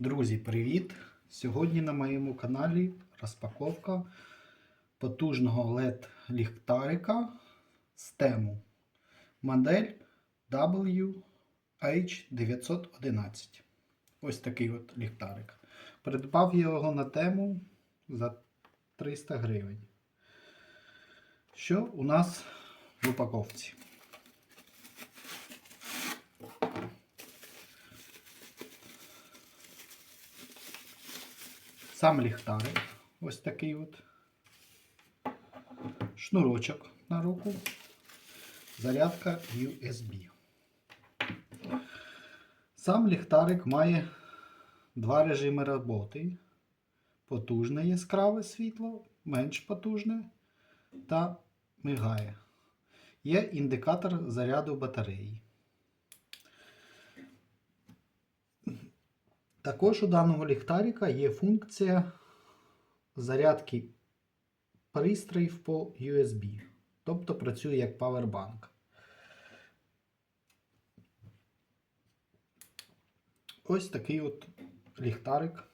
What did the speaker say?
Друзі, привіт! Сьогодні на моєму каналі розпаковка потужного LED ліхтарика з тему модель WH911. Ось такий от ліхтарик. Придбав я його на тему за 300 гривень. Що у нас в упаковці? Сам ліхтарик. Ось такий от. Шнурочок на руку. Зарядка USB. Сам ліхтарик має два режими роботи. Потужне яскраве світло, менш потужне та мигає. Є індикатор заряду батареї. Також у даного ліхтарика є функція зарядки пристроїв по USB, тобто працює як павербанк. Ось такий от ліхтарик